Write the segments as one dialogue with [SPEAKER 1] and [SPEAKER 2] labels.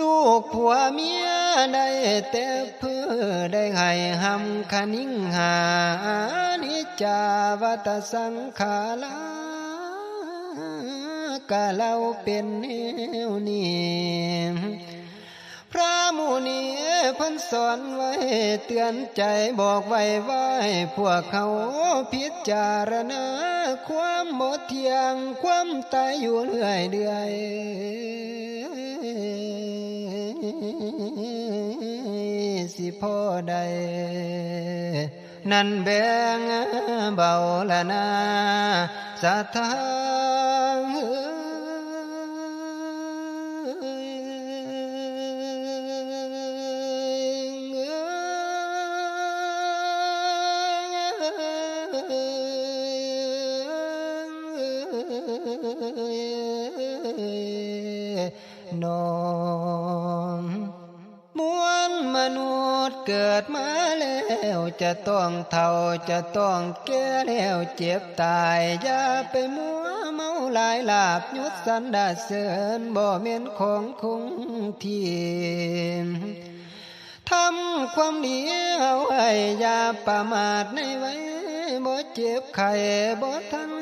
[SPEAKER 1] ลูกผัวเมียได้แต่เพื่อได้ให้หำคนิ่งหานิจจาวัตสังขาลากะเราเป็นแนวนี้ พระมุนีพันสอนไว้เตือนใจบอกไว้ไว้พวกเขาพิจารณาความหมดเที่ยงความตายอยู่เรื่อยเดือยสิพ่อใด นั่นแบงเบาละนาสัทธา น้องมวลมนุษย์เกิดมาแล้วจะต้องเท่าจะต้องแก่แล้วเจ็บตายอย่าไปมัวเมาหลายลาบยุดสันดาเสริญบ่เมียนของคงที่ทำความดีเอาไว้อย่าประมาทในไว้ บ่เจ็บไข้บ่ทัน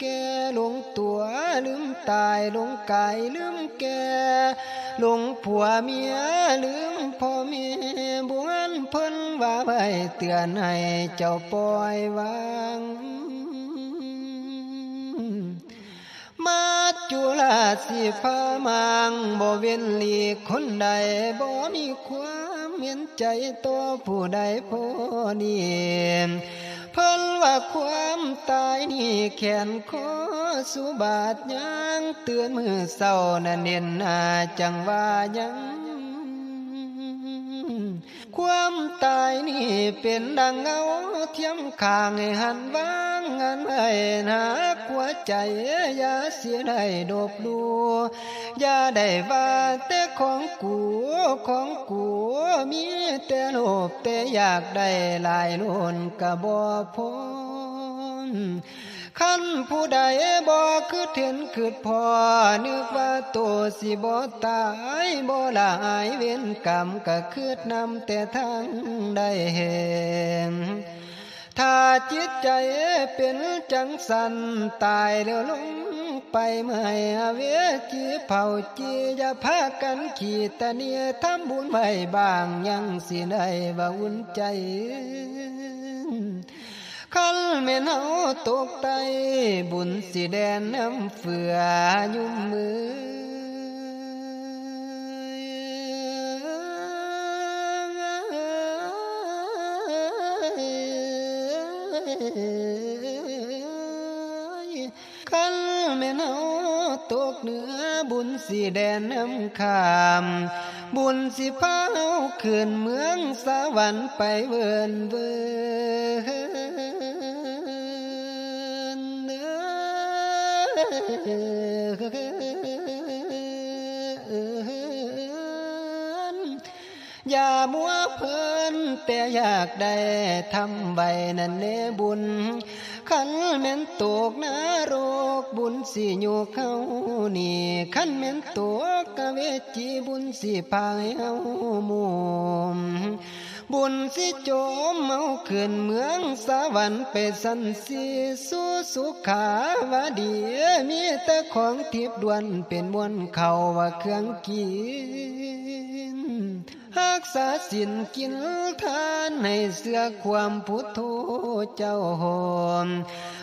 [SPEAKER 1] แก่หลงตัวลืมตายหลงกายลืมแก่หลงผัวเมียลืมพ่อเมียบวนเพิ่นว่าไว้เตือนให้เจ้าปล่อยวางมาจุลาสิพามังบ่เว้นหลีกคนใดบ่มีความเห็นใจตัวผู้ใดพอดี เพิ่นว่าความตายนี่แขนคอสุบาทยังเตือนมือเศร้านั่นเน้นหน้าจังว่ายัง ความตายนี่เป็นดังเงาเทียมข้างให้หันว่างงานไว้หาหัวใจอย่าเสียได้ดบดูอย่าได้ว่าแต่ของกูของกูมีแต่โลภแต่อยากได้หลายล้นกระบ่พอ ขั้นผู้ใดบ่คือเห็นคือพอนึกว่าตัวสิบ่ตายบ่หลายเว้นกรรมก็คืดนำแต่ทางได้เห็นถ้าจิตใจเป็นจังสันตายแล้วลงไปไม่เวจีเผาจีอย่าพากันขีดตะเนียทำบุญไม่บางยังสิได้บ่าอุ่นใจ นแม่นเฮาตกไตบุญสิแดนน้ำเฟือยุ่มมือคันแม่นเฮาตกเหนือบุญสิแดนน้ำขามบุญสิพาเฮาขึ้นเมืองสวรรค์ไปเวินเวิน อย่ามัวเพลินแต่อยากได้ทำใบนั่นเนบุญขันแม่นตกนรกบุญสิอยู่เขานี่ขันแม่นตกกะเวจีบุญสิพายเฮามุม บุญสิโจมเมาขึ้นเมืองสวรรค์ไปสันสีสู่สุขาวดีมีแต่ของทิพย์ดวนเป็นมวลเขาว่าเครื่องกินรักษาสินกินทานให้เสือความพุทโธเจ้าหอม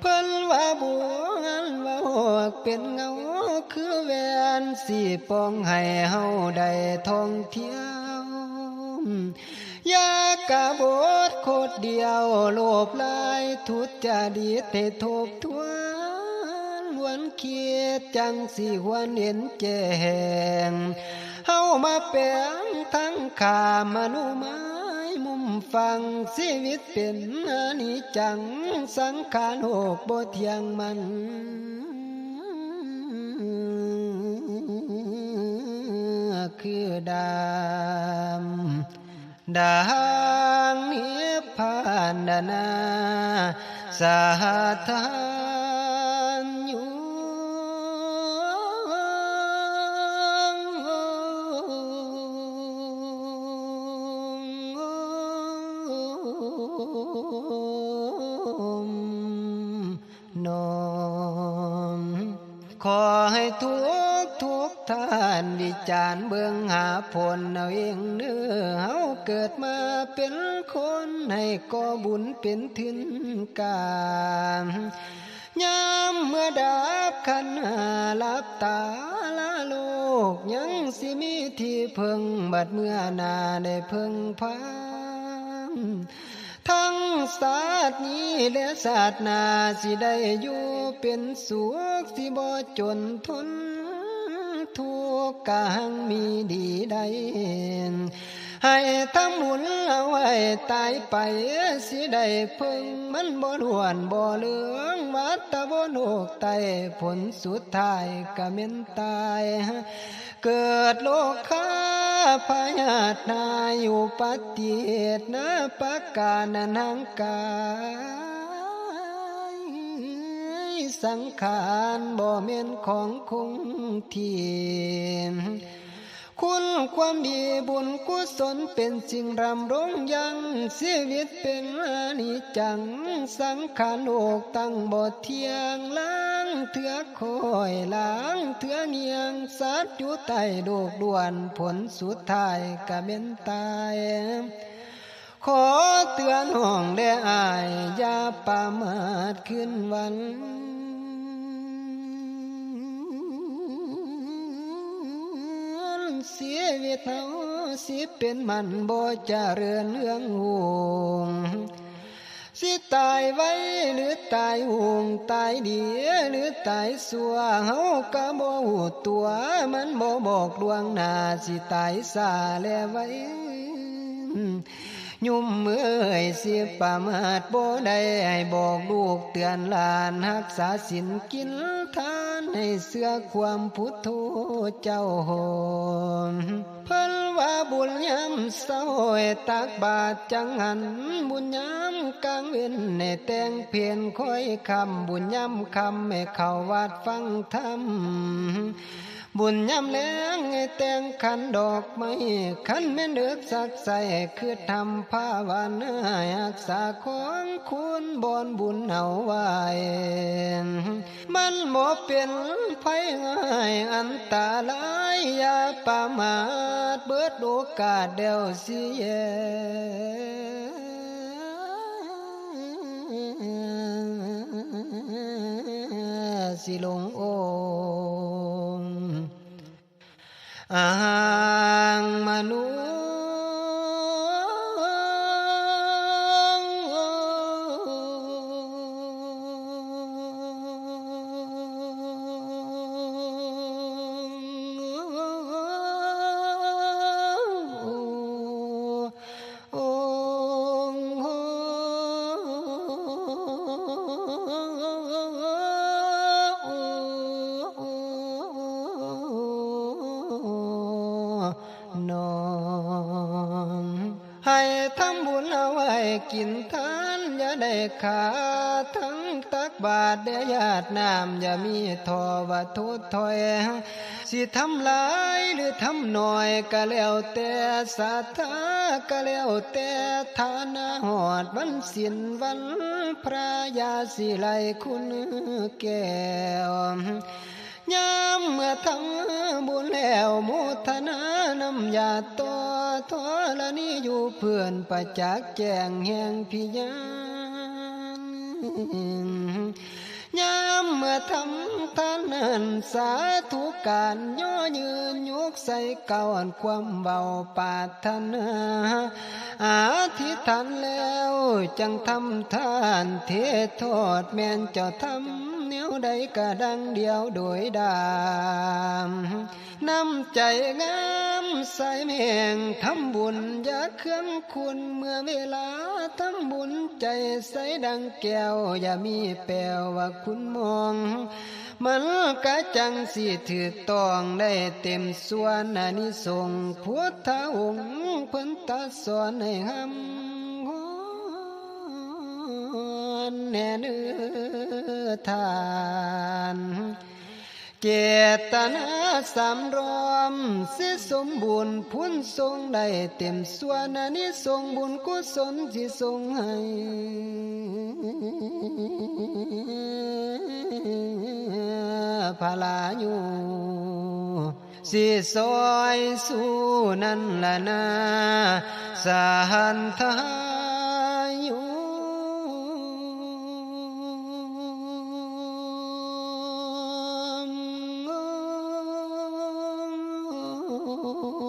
[SPEAKER 1] เพิ่นว่าบัวว่าหอกเป็นเงาคือแวนสีปองให้เฮาได้ท่องเที่ยว ยากะบทโคตรเดียวโลภลายทุจริตให้ทบทวนวันเคียดจังสิหวนเห็นแจงเฮามาแปลงทั้งขามนุไม้มุมฟังชีวิตเป็นอนิจจังสังขารโลกบ่เที่ยงมันคือดาม ดังนิพพานนาสาธานยุงนอมขอให้ทุก ท่านวิจารเบื้องหาผลเอาเองเนื้อเฮาเกิดมาเป็นคนให้ก่อบุญเป็นทินการยามเมื่อดับขันหาลับตาละโลก ยังสิมีที่เพิ่งบัดเมื่อนาได้เพิ่งพังทั้งศาสตร์นี้และศาสตร์นาสิได้อยู่เป็นสุขสิบ่จนทน กกหังมีดีใดให้ทำบุญเอาไว้ตายไปสิได้พึงมันบ่รวนบ่เหลืองวัดตะบนโลกไตผลสุดท้ายก็เม็นตาย เกิดโลกคาพยาธนาอยู่ปฏิเหตนะปะกานันังกา สังขารบ่เม่นของคงที่คุณความดีบุญกุศลเป็นสิ่งรำรงยังชีวิตเป็นอนิจจัง สังขารโลกตั้งบ่เทียงล้างเถือคอยล้างเถือเงียงสัตว์อยู่ใต้โลกด่วนผลสุดท้ายก็เป็นตายขอเตือนห้องได้อาย อย่าประมาทขึ้นวัน วทเฮาสิเป็นมันบ่จะเรือนเรื่องห่วงสิตายไว้หรือตายห่วงตายเดียหรือตายสัวเฮาก็บ่หูตัวมันบ่บอกดวงหน้าสิตายซาแลไว้ยุ่มเมื่อยเสียประมาทบ่ได้ให้บอกลูกเตือนหลานรักษาศีลกินทา ให้เสื้อความพุทโธเจ้าหอมเพิ่นว่าบุญยามเศร้าตักบาทจังหันบุญยามกลางเว้นในแต่งเพียนคอยคำบุญยามคำให้เข้าวัดฟังธรรม บุญยำแรงให้แต่งขันดอกไม้ขันแม่นเดือกสักใสคือทำภาวนารักษาของคุณบอนบุญเอาไว้มันบ่เป็นไผง่ายอันตรายอย่าประมาทเบิดโอกาสเดียวเสิเยสิลงโอ กินทานอย่าได้ขาดทั้งตักบาทเดียญาติน้ำอย่ามีทอว่าทุถอย สิทำหลายหรือทำหน้อยก็แล้วแต่ศรัทธาก็แล้วแต่ฐานะหอดวันสินวันพระยาสิไลคุณแก้วยาม ทำบุญแล้วโมทนานำยาต่อทอละนี้อยู่เพื่อนประจักษ์แจงแห่งพิยานยามเมื่อทำทานนั้นสาธุการย่อยืนยกใส่เก่าอันความเบาปาถนาอาธิษฐานแล้วจังทำทานเทโทษแม่นเจ้าทำ นิ้วใดก็ดังเดียวโดยดามน้ำใจงามใส่แม่งทำบุญอย่าเครื่องคุณเมื่อเวลาทำบุญใจใสดังแก้ว อย่ามีแปลว่าคุณมอง มันกะจังสิถือตองได้เต็มส่วนอนิสงพุทธองค์เพิ่นตรัดสอนให้หำ นแน่เนื้อทานเจตนาสำรวมสิสมบูรณ์พุ่นทรงได้เต็มส่วนนี้ทรงบุญกุศลที่ทรงให้พาลาอยู่สิซอยสู้นั่นละนา สหันทา ม